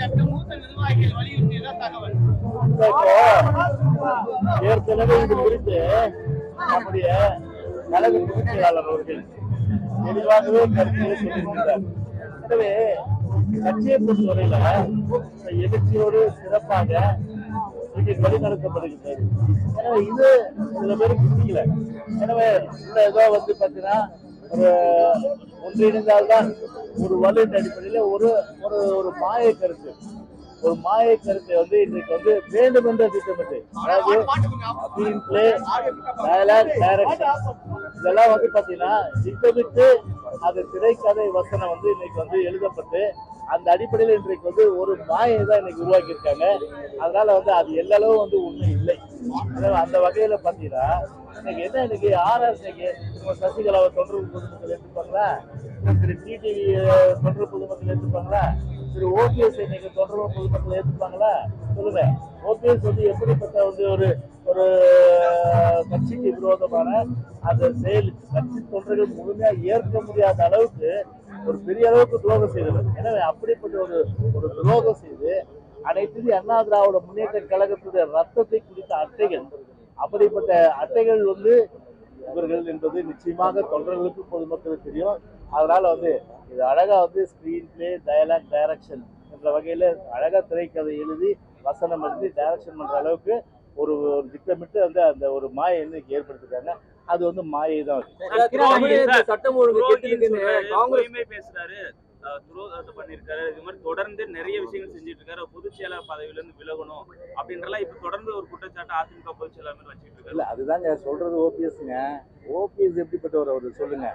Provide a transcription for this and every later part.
சட்ட மூத்த நிர்வாகிகள் வலியுறுத்தியதா தகவல். ஏற்கனவே இது குறித்து நம்முடைய கழக பொதுச் அவர்கள் தெளிவாகவே சொல்லியிருக்கிறார். எனவே கட்சியை பொறுத்தவரையில இந்த சிறப்பாக இன்னைக்கு வழிநடத்தப்படுகின்றது. எனவே இது சில பேருக்கு பிடிக்கல எனவே இந்த ஏதோ வந்து பார்த்தீங்கன்னா ஒரு ஒன்றிணைந்தால்தான் ஒரு வலுவின் அடிப்படையில் ஒரு ஒரு ஒரு மாய கருத்து. ஒரு மாய கருத்தை வந்து இன்றைக்கு வந்து வேண்டும் என்ற திட்டமிட்டு அதாவது ஸ்கிரீன் பிளே டயலாக் டைரக்ஷன் இதெல்லாம் வந்து பாத்தீங்கன்னா திட்டமிட்டு அது திரைக்கதை வசனம் வந்து இன்னைக்கு வந்து எழுதப்பட்டு அந்த அடிப்படையில் இன்றைக்கு வந்து ஒரு மாயை தான் இன்னைக்கு உருவாக்கியிருக்காங்க. அதனால வந்து அது எல்லளவு வந்து உண்மை இல்லை. அந்த வகையில பாத்தீங்கன்னா இன்னைக்கு என்ன இன்னைக்கு? ஆர்ஆர் இன்னைக்கு. நம்ம சசிகலாவை தொடர்பு பொதுமக்கள் எடுத்துப்பாங்களா? திரு டிடிவி தொடர்பு பொதுமக்கள் எடுத்துப்பாங்களா? திரு ஓபிஎஸ் இன்னைக்கு தொடர்பு பொதுமக்கள் ஏற்றுப்பாங்களா சொல்லுங்க. ஓபிஎஸ் வந்து எப்படிப்பட்ட வந்து ஒரு ஒரு கட்சிக்கு விரோதமான அந்த செயல் கட்சி தொண்டர்கள் முழுமையா ஏற்க முடியாத அளவுக்கு ஒரு பெரிய அளவுக்கு துரோகம் செய்தது எனவே அப்படிப்பட்ட ஒரு ஒரு துரோகம் செய்து அனைத்து அண்ணா திராவிட முன்னேற்ற கழகத்துடைய ரத்தத்தை குடித்த அட்டைகள் அப்படிப்பட்ட அட்டைகள் வந்து இவர்கள் என்பது நிச்சயமாக தொண்டர்களுக்கு பொதுமக்களுக்கு தெரியும். அதனால வந்து இது அழகா வந்து ஸ்கிரீன் பிளே டயலாக் டைரக்ஷன் என்ற வகையில அழகா திரைக்கதை எழுதி வசனம் எழுதி டைரக்ஷன் பண்ற அளவுக்கு ஒரு ஒரு திட்டமிட்டு வந்து அந்த ஒரு மாயை இன்னைக்கு ஏற்படுத்திருக்காங்க. அது வந்து மாயை தான் சட்டம் ஒழுங்கு காங்கிரஸ் பேசுறாரு. துரோகத்தை பண்ணியிருக்காரு. இது மாதிரி தொடர்ந்து நிறைய விஷயங்கள் செஞ்சுட்டு இருக்காரு பொதுச் செயலாளர் பதவியிலேருந்து விலகணும் அப்படின்றலாம் இப்போ தொடர்ந்து ஒரு குற்றச்சாட்டு அதிமுக பொதுச் செயலாளர் மேல வச்சுட்டு இருக்காரு இல்லை அதுதாங்க சொல்றது ஓபிஎஸ்ங்க. ஓபிஎஸ் எப்படிப்பட்டவர் அவர்? சொல்லுங்க.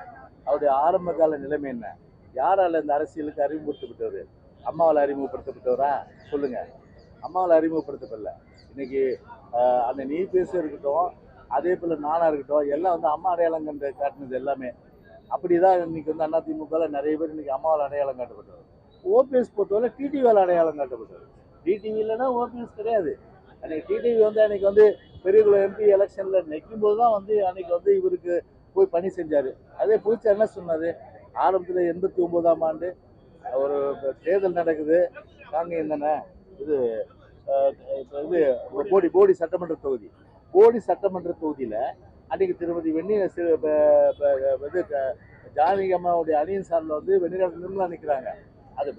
அவருடைய ஆரம்ப கால நிலைமை என்ன? யாரால இந்த அரசியலுக்கு அறிமுகப்படுத்தப்பட்டவர்? அம்மாவால் அறிமுகப்படுத்தப்பட்டவரா? சொல்லுங்க. அம்மாவால் அறிமுகப்படுத்தப்படல. இன்னைக்கு அந்த நீ பேச இருக்கட்டும் அதே போல் நானா இருக்கட்டும் எல்லாம் வந்து அம்மா அடையாளம் கண்டு காட்டினது எல்லாமே. அப்படி தான் இன்னைக்கு வந்து அதிமுகவில் நிறைய பேர் இன்னைக்கு அம்மாவால் அடையாளம் காட்டப்பட்டவர். ஓபிஎஸ் பொறுத்தவரை டிடிவியால் அடையாளம் காட்டப்பட்டவர். டிடிவி இல்லைன்னா ஓபிஎஸ் கிடையாது. அன்னைக்கு டிடிவி வந்து அன்னைக்கு வந்து பெரியகுளம் எம்பி எலெக்ஷனில் நிற்கும் போது தான் வந்து அன்னைக்கு வந்து இவருக்கு போய் பணி செஞ்சார். அதே புதுச்சா என்ன சொன்னார்? ஆரம்பத்தில் எண்பத்தி ஒம்போதாம் ஆண்டு ஒரு தேர்தல் நடக்குது. நாங்கள் என்னென்ன இது அஹ், இது போடி போடி சட்டமன்ற தொகுதி. போடி சட்டமன்ற தொகுதியில் அன்றைக்கி திருமதி வெண்ணி சி- இது ஜானகி அம்மாவுடைய அணியின் சார்பில் வந்து வெண்ணிராட நிர்மலா நிற்கிறாங்க அது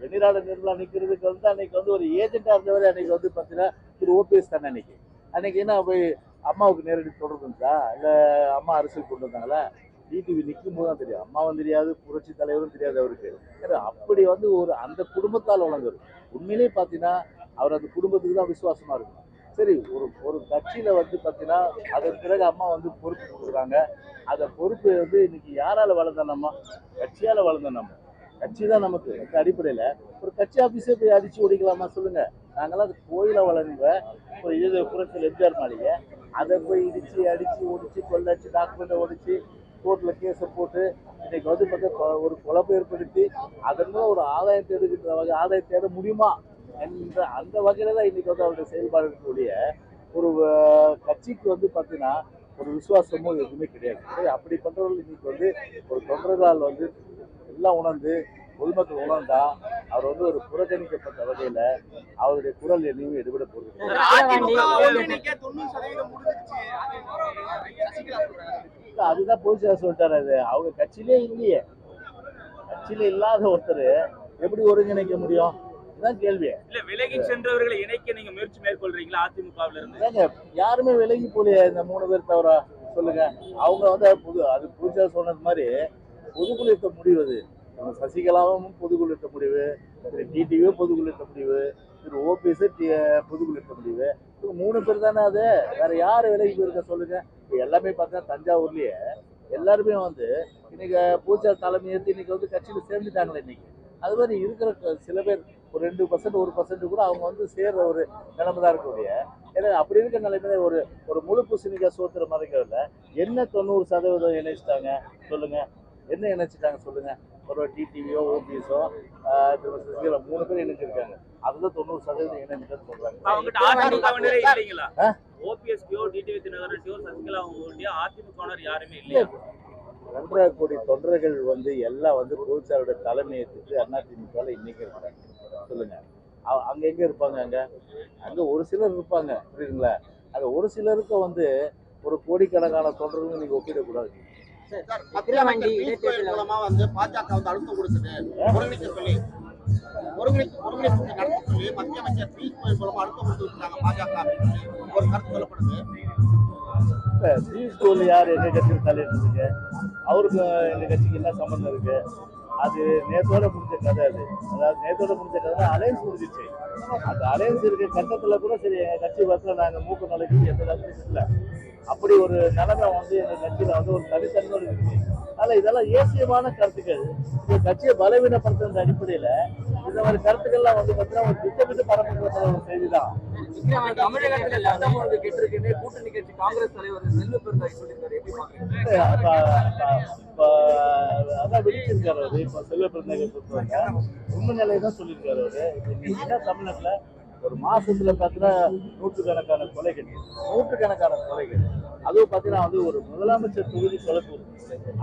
வெண்ணிராட நிர்மலா நிற்கிறதுக்கு வந்து அன்னைக்கு வந்து ஒரு ஏஜென்ட்டாக இருந்தவரை அன்றைக்கி வந்து பார்த்தீங்கன்னா திரு ஓபிஎஸ் தானே அன்னைக்கு. அன்றைக்கி என்ன போய் அம்மாவுக்கு நேரடி தொடர்பு இல்லை அம்மா அரசியல் கொண்டு வந்தாங்களா டிடிவி நிற்கும் போது தான் தெரியும். அம்மாவும் தெரியாது புரட்சி தலைவரும் தெரியாது அவருக்கு. ஏன்னா அப்படி வந்து ஒரு அந்த குடும்பத்தால் வழங்குறது உண்மையிலே பார்த்தீங்கன்னா அவர் அந்த குடும்பத்துக்கு தான் விசுவாசமாக இருக்கும். சரி ஒரு ஒரு கட்சியில் வந்து பார்த்தீங்கன்னா அதன் பிறகு அம்மா வந்து பொறுப்பு கொடுக்குறாங்க. அந்த பொறுப்பு வந்து இன்னைக்கு யாரால் வளர்ந்த நம்ம கட்சியால நம்ம. கட்சி தான் நமக்கு அந்த அடிப்படையில். ஒரு கட்சி ஆஃபீஸே போய் அடிச்சு ஓடிக்கலாமா சொல்லுங்கள் நாங்களாம் அது கோயிலை வளர்ந்த ஒரு இது புறத்தில் எம்ஜிஆர் மாளிகை அதை போய் இடித்து அடித்து ஒடிச்சு கொள்ளடிச்சு டாக்குமெண்ட்டை ஒடிச்சு கோர்ட்டில் கேஸை போட்டு இன்றைக்கி வந்து பார்த்தா ஒரு குழப்பம் ஏற்படுத்தி அதன் மூலம் ஒரு ஆதாயம் தேடுகின்ற வகை ஆதாயம் தேட முடியுமா? என்ற அந்த வகையில தான் இன்னைக்கு வந்து அவருடைய செயல்பாடுகளுடைய ஒரு அஹ், கட்சிக்கு வந்து பார்த்தீங்கன்னா ஒரு விசுவாசமோ எதுவுமே கிடையாது. அப்படி பண்றவர்கள் இன்னைக்கு வந்து ஒரு தொண்டர்களால் வந்து எல்லாம் உணர்ந்து பொதுமக்கள் உணர்ந்தா அவர் வந்து ஒரு புறக்கணிக்கப்பட்ட வகையில அவருடைய குரல் எதுவும் எடுபட போகுது அதுதான் போலீசார் சொல்லிட்டாரு அது. அவங்க கட்சியிலே இல்லையே. கட்சியில இல்லாத ஒருத்தர் எப்படி ஒருங்கிணைக்க முடியும்? இதுதான் கேள்வி. இல்ல விலகி சென்றவர்களை இணைக்க நீங்க முயற்சி மேற்கொள்றீங்களா அதிமுகவுல இருந்து யாருமே விலகி போலையே இந்த மூணு பேர் தவிர. சொல்லுங்க. அவங்க வந்து புது அது புதுசா சொன்னது மாதிரி பொதுக்குழுத்த முடிவு அது நம்ம சசிகலாவும் பொதுக்குழுத்த முடிவு திரு டிடிவியும் பொதுக்குழுத்த முடிவு திரு ஓபிஎஸ் பொதுக்குழுத்த முடிவு. மூணு பேர் தானே அது? வேற யார் விலகி போயிருக்க சொல்லுங்க. இப்ப எல்லாமே பார்த்தா தஞ்சாவூர்லயே எல்லாருமே வந்து இன்னைக்கு பூஜா தலைமை ஏற்று இன்னைக்கு வந்து கட்சியில சேர்ந்துட்டாங்களே இன்னைக்கு. அது மாதிரி இருக்கிற சில பேர் ஒரு ரெண்டு பர்சன்ட் ஒரு பர்சன்ட் கூட அவங்க வந்து சேர்ற ஒரு நிலைமை தான் இருக்கக்கூடிய. ஏன்னா அப்படி இருக்க நிலைமையில ஒரு ஒரு முழு பூசணிக்காய் சோத்துற மறைக்கிறதுல என்ன தொண்ணூறு சதவீதம் இணைச்சிட்டாங்க? சொல்லுங்க. என்ன இணைச்சிட்டாங்க சொல்லுங்க. ஒரு டிடிவியோ ஓபிஎஸோ சசிகலா மூணு பேர் இணைச்சிருக்காங்க அதுதான் தொண்ணூறு சதவீதம் இணைஞ்சிட்டேன்னு சொல்றாங்க? ஓபிஎஸ்டியோ டிடிவி தினகரன்டியோ சசிகலா அதிமுகவினர் யாருமே இல்லையா? ஒன்றரை கோடி தொண்டர்கள் வந்து எல்லாம் வந்து பொதுச்சாரோட தலைமையேற்றுக்கு அதிமுகவில் இன்னைக்கு இருக்கிறாங்க சொல்லுங்க. அங்க எங்க இருப்பாங்க அங்க? அங்க ஒரு சிலர் இருப்பாங்க. புரியுதுங்களா? அங்க ஒரு சிலருக்கு வந்து ஒரு கோடிக்கணக்கான தொண்டர்கள் நீங்க ஒப்பிடக்கூடாது. மூலமா வந்து பாஜக வந்து அழுத்தம் கொடுக்குது ஒருங்கிணைக்க சொல்லி. ஒருங்கிணைப்பு ஒருங்கிணைப்பு நடத்த சொல்லி மத்திய அமைச்சர் பியூஷ் கோயல் மூலமா அழுத்தம் கொடுத்துருக்காங்க பாஜக ஒரு கருத்து சொல்லப்படுது. இப்ப பியூஷ் கோயல் யார் எங்க கட்சியில் தலையிட்டு அவருக்கு எங்க கட்சிக்கு என்ன சம்பந்தம் இருக்கு? அது நேத்தோட முடிஞ்ச கதை அது. அதாவது நேத்தோட முடிஞ்ச கதை அலையன்ஸ் முடிஞ்சிச்சு. அந்த அலையன்ஸ் இருக்க கட்டத்துல கூட சரி எங்க கட்சி வரல நாங்க மூக்கு நுழைக்கு எந்த கட்சியும் இல்லை. அப்படி ஒரு நிலைமை வந்து எங்க கட்சியில வந்து ஒரு தனித்தன்மையோடு இருக்கு அதனால இதெல்லாம் ஏசியமான கருத்துக்கள். இந்த கட்சியை பலவீனப்படுத்துற அடிப்படையில இந்த மாதிரி கருத்துக்கள்லாம் வந்து பார்த்தீங்கன்னா ஒரு திட்டமிட்டு பரப்புகிற ஒரு செய்தி தான் கூட்டணி கட்சி காங்கிரஸ் தலைவர் செல்வ பெருந்தாய் சொல்லியிருக்காரு. எப்படி பாக்குறீங்க? தான் அப்ப- விழிச்சிருக்காரு அவரு. இப்ப செல்வ பிறந்தகை உண்மை நிலையை தான் சொல்லியிருக்காரு அவரு. இன்னைக்கு தமிழ்நாட்டுல ஒரு மாசத்துல பார்த்தீங்கன்னா நூற்றுக்கணக்கான கொலைகள். நூற்றுக்கணக்கான கொலைகள். அதுவும் பாத்தீங்கன்னா வந்து ஒரு முதலமைச்சர் தொகுதி கொலைப்பூர்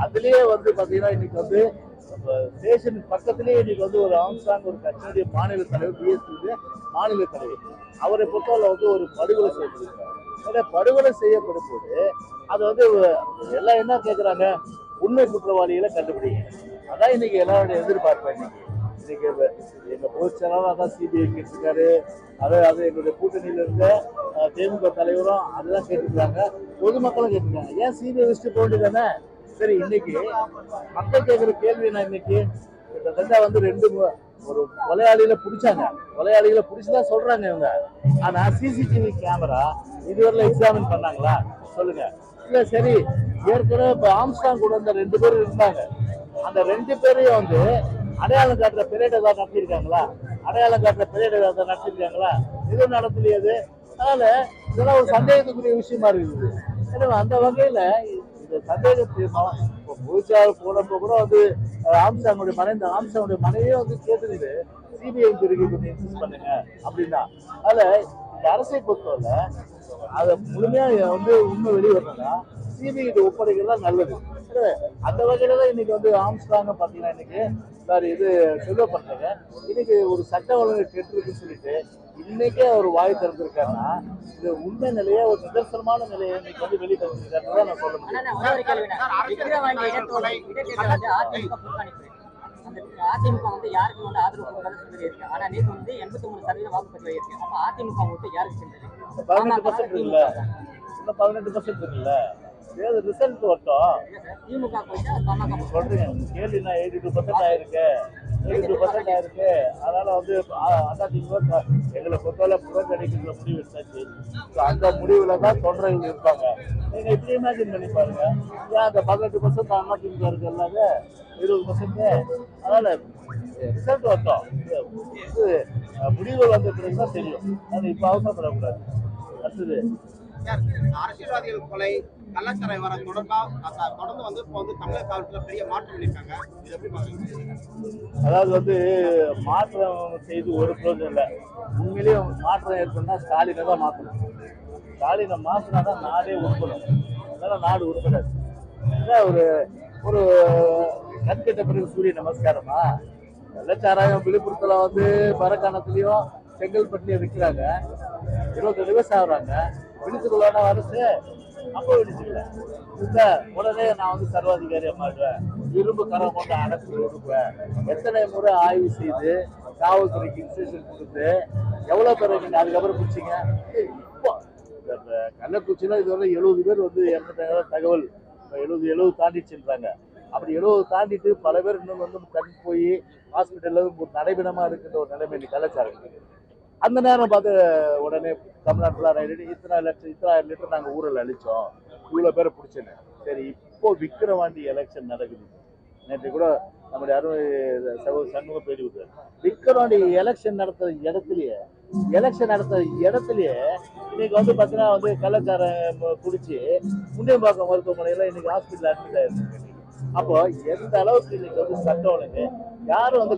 அதுலயே வந்து பாத்தீங்கன்னா இன்னைக்கு வந்து ஸ்டேஷன் பக்கத்திலேயே இன்னைக்கு வந்து ஒரு ஆம்சாங் ஒரு கட்சியுடைய மாநில தலைவர் பிஎஸ்பி மாநில தலைவர். அவரை பொறுத்தவரை வந்து ஒரு படுகொலை செய்யப்பட்டிருக்காரு. படுகொலை செய்யப்படும் போது அது வந்து எல்லாம் என்ன கேட்குறாங்க உண்மை குற்றவாளிகளை கண்டுபிடிங்க. அதான் இன்னைக்கு எல்லாருடைய எதிர்பார்ப்பேன் இன்னைக்கு. இன்னைக்கு எங்க- எங்க பொதுச் செயலாளர் சிபிஐ கேட்டிருக்காரு. அது அது எங்களுடைய கூட்டணியில இருந்த திமுக தலைவரும் அதுதான் கேட்டிருக்காங்க. பொதுமக்களும் கேட்டிருக்காங்க. ஏன் சிபிஐ வச்சுட்டு போக வேண்டியதானே? சரி இன்னைக்கு மக்கள் கேட்குற கேள்வி என்ன இன்னைக்கு? கிட்டத்தட்ட வந்து ரெண்டு ஒரு கொலையாளியில பிடிச்சாங்க. கொலையாளிகளை பிடிச்சதா சொல்றாங்க இவங்க. ஆனா சிசிடிவி கேமரா இதுவரையில எக்ஸாமின் பண்ணாங்களா? சொல்லுங்க. இல்ல சரி ஏற்கனவே இப்ப ஆம்ஸ்டாங் கூட இந்த ரெண்டு பேரும் இருந்தாங்க. அந்த ரெண்டு பேரையும் வந்து அடையாளம் காட்டுற பெரேட் ஏதாவது நடத்திருக்காங்களா அடையாளம் காட்டுற பெரேட் ஏதாவது நடத்திருக்காங்களா எதுவும் நடத்தலையே அதனால இதெல்லாம் ஒரு சந்தேகத்துக்குரிய விஷயமா இருக்குது. எனவே அந்த வகையில இந்த சந்தேகத்தை தீர்மானம் இப்போ போனப்போ கூட வந்து ஆம்சாங்குடைய மனைவி இந்த ஆம்சாங்குடைய மனைவியே வந்து கேட்டுக்குது சிபிஐ பிரிவு கொஞ்சம் இன்சிஸ்ட் பண்ணுங்க அப்படின்னா. அதுல இந்த அரசை பொறுத்தவரை அதை முழுமையா வந்து உண்மை வெளியே வரணும்னா சிபிஐ கிட்ட ஒப்படைக்கிறது தான் நல்லது. சரி, அந்த வகையில தான் இன்னைக்கு வந்து ஆம்ஸ்டாங்க பாத்தீங்கன்னா இன்னைக்கு சார் இது செல்வ பண்றாங்க இன்னைக்கு ஒரு சட்ட ஒழுங்கு கெட்டிருக்குன்னு சொல்லிட்டு இன்னைக்கே அவர் வாய் திறந்திருக்காருன்னா இது உண்மை நிலையை ஒரு நிதர்சனமான நிலையை இன்னைக்கு வந்து வெளிப்படுத்திருக்காருன்னு தான் நான் சொல்ல முடியும். வந்து அதிமுக வந்து யாருக்கு வந்து ஆதரவு கொடுக்கறதுன்னு சொல்லி இருக்கு. ஆனா நேற்று வந்து எண்பத்தி மூணு சதவீதம் வாக்குப்பதிவு இருக்கு அப்ப அதிமுக ஓட்டு யாருக்கு சென்றது? பதினெட்டு பர்சன்ட். இன்னும் பதினெட்டு பர்சன்ட் இருக்குல்ல. ஏது ரிசல்ட் வரட்டும் திமுக. சொல்றீங்க உங்க கேள்வி நான் எயிட்டி டூ பர்சன்ட் ஆயிருக்கு. எயிட்டி டூ பர்சன்ட் ஆயிருக்கு. அதனால வந்து அண்ணா திமுக எங்களை பொறுத்தவரை புறக்கணிக்கிற முடிவு எடுத்தாச்சு. ஸோ அந்த முடிவுல தான் தொண்டர்கள் இருப்பாங்க. நீங்க இப்படி இமேஜின் பண்ணி பாருங்க. ஏன் அந்த பதினெட்டு பர்சன்ட் அண்ணா திமுக இருக்கு எல்லாங்க இருபது பர்சன்ட் அதனால ரிசல்ட் வரட்டும் முடிவுகள் வந்த பிறகு தான் தெரியும். அது இப்போ அவசரப்படக்கூடாது. அடுத்தது. அரசியல்வாதிகள் கொலை கலாச்சாரம் வர தொடர்பாக தொடர்ந்து வந்து இப்போ வந்து தமிழக காலத்தில் பெரிய மாற்றம் பண்ணியிருக்காங்க இது எப்படி பாக்குறீங்க? அதாவது வந்து மாற்றம் செய்து ஒரு பிரயோஜனம் இல்லை. உண்மையிலேயே மாற்றம் ஏற்படுனா ஸ்டாலினை தான் மாற்றணும் ஸ்டாலினை மாற்றினா தான் நாடே உருப்படும். அதனால நாடு உருப்படாது. இல்லை ஒரு ஒரு கண்கிட்ட பிறகு சூரிய நமஸ்காரமா? வெள்ளச்சாராயம் விழுப்புரத்தில் வந்து மரக்காணத்துலயும் செங்கல்பட்டுலயும் விற்கிறாங்க இருபத்தெட்டு பேர் சாகுறாங்க விழுத்துக்குள்ளான அரசு நம்ப விடுச்சுக்கல இந்த உடனே நான் வந்து சர்வாதிகாரியா மாறுவேன். இரும்பு கரம் கொண்டு அடைச்சி கொடுப்பேன் எத்தனை முறை ஆய்வு செய்து காவல்துறைக்கு இன்ஸ்ட்ரக்ஷன் கொடுத்து எவ்வளவு பேர் நீங்க அதுக்கப்புறம் பிடிச்சிங்க? இப்போ இந்த இந்த இதுவரை எழுபது பேர் வந்து இறந்துட்டாங்க தகவல் எழுபது எழுபது தாண்டிச்சுன்றாங்க அப்படி எழுபது தாண்டிட்டு பல பேர் இன்னும் வந்து கண் போய் ஹாஸ்பிட்டல்ல ஒரு நடைபெணமா இருக்கின்ற ஒரு நிலைமை இன்னைக்கு கலாச்சாரம். அந்த நேரம் பார்த்து உடனே தமிழ்நாட்டில் ரைடு இத்தனை லட்சம் இத்தனை லிட்டர் நாங்கள் ஊரில் அழிச்சோம். இவ்வளோ பேரை பிடிச்சேன்னு. சரி இப்போ விக்கிரவாண்டி எலெக்ஷன் நடக்குது. நேற்று கூட நம்முடைய அருமை சகோ சண்முகம் பேடி விட்டார் விக்கிரவாண்டி எலெக்ஷன் நடத்த இடத்துலயே எலெக்ஷன் நடத்த இடத்துலயே இன்னைக்கு வந்து பார்த்தீங்கன்னா வந்து கள்ளச்சாரம் குடிச்சு முண்டியம்பாக்கம் மருத்துவமனையில் இன்னைக்கு ஹாஸ்பிட்டல் அட்மிட் ஆயிருக்கு அப்போ எந்த அளவுக்கு இன்னைக்கு வந்து சட்டம் ஒழுங்கு யாரும் வந்து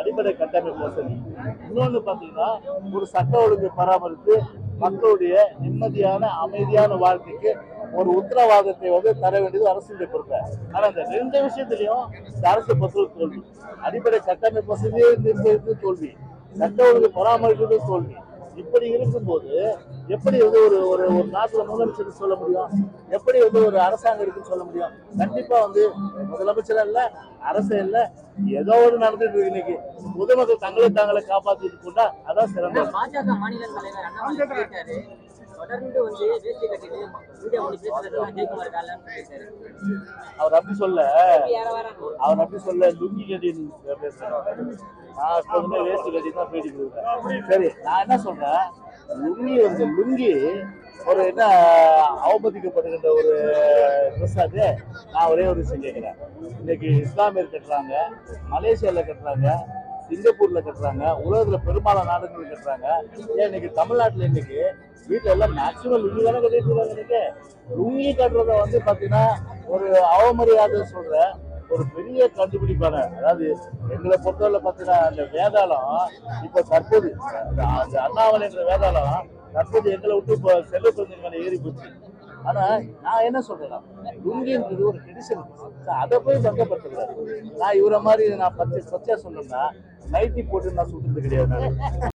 அடிப்படை கட்டமைப்பு வசதி. இன்னொன்று பார்த்தீங்கன்னா ஒரு சட்ட ஒழுங்கு பராமரித்து மக்களுடைய நிம்மதியான அமைதியான வாழ்க்கைக்கு ஒரு உத்தரவாதத்தை வந்து தர வேண்டியது அரசுடைய பொறுப்பை. ஆனா இந்த ரெண்டு விஷயத்திலையும் இந்த அரசு பொறுப்பு தோல்வி அடிப்படை கட்டமைப்பு வசதியே தோல்வி. சட்ட ஒழுங்கு பராமரிக்கிறது தோல்வி. இப்படி இருக்கும்போது எப்படி வந்து ஒரு ஒரு ஒரு நாட்டுல முதலமைச்சர் சொல்ல முடியும்? எப்படி வந்து ஒரு அரசாங்கம் இருக்குன்னு சொல்ல முடியும்? கண்டிப்பா வந்து முதலமைச்சர் இல்ல அரசு இல்ல ஏதோ ஒரு நடந்துட்டு இருக்கு இன்னைக்கு. பொதுமக்கள் தங்களை தாங்களை காப்பாத்திட்டு கொண்டா அதான் சிறந்த பாஜக மாநில தலைவர் தொடர்ந்து வந்து வேஷ்டி கட்டிட்டு பேசுறதுலாம் ஜெயக்குமார் அவர் அப்படி சொல்ல. அவர் அப்படி சொல்ல லுங்கி கட்டி பேசுறேன் நான் எப்போதுமே வேஸ்ட் கட்டி தான் கொடுக்குறேன் சரி நான் என்ன சொல்றேன்? லுங்கி வந்து லுங்கி ஒரு என்ன அவமதிக்கப்படுகின்ற ஒரு ட்ரெஸ் அது நான் ஒரே ஒரு விஷயம் கேட்குறேன். இன்னைக்கு இஸ்லாமியர் கட்டுறாங்க மலேசியால கட்டுறாங்க சிங்கப்பூர்ல கட்டுறாங்க உலகத்துல பெரும்பாலான நாடுகள் கட்டுறாங்க. ஏன் இன்னைக்கு தமிழ்நாட்டுல இன்னைக்கு வீட்டுல எல்லாம் மேக்சிமம் லுங்கி தானே கட்டிட்டு இருக்காங்க இன்னைக்கு? லுங்கி கட்டுறத வந்து பாத்தீங்கன்னா ஒரு அவமரியாதை சொல்ற ஒரு பெரிய கண்டுபிடிப்பான அதாவது எங்களை பொறுத்தவரை பார்த்தீங்கன்னா அந்த வேதாளம் இப்போ தற்போது அந்த அந்த வேதாளம் தற்போது எங்களை விட்டு இப்போ செல்ல கொஞ்சம் ஏறி போச்சு. ஆனா நான் என்ன சொல்றேன்னா லுங்கின்றது ஒரு ட்ரெடிஷன் அதை போய் பங்கப்படுத்தக்கூடாது நான் இவரை மாதிரி நான் பச்சை சொச்சா சொன்னேன்னா நைட்டி போட்டு நான் சுட்டுறது கிடையாது நான்.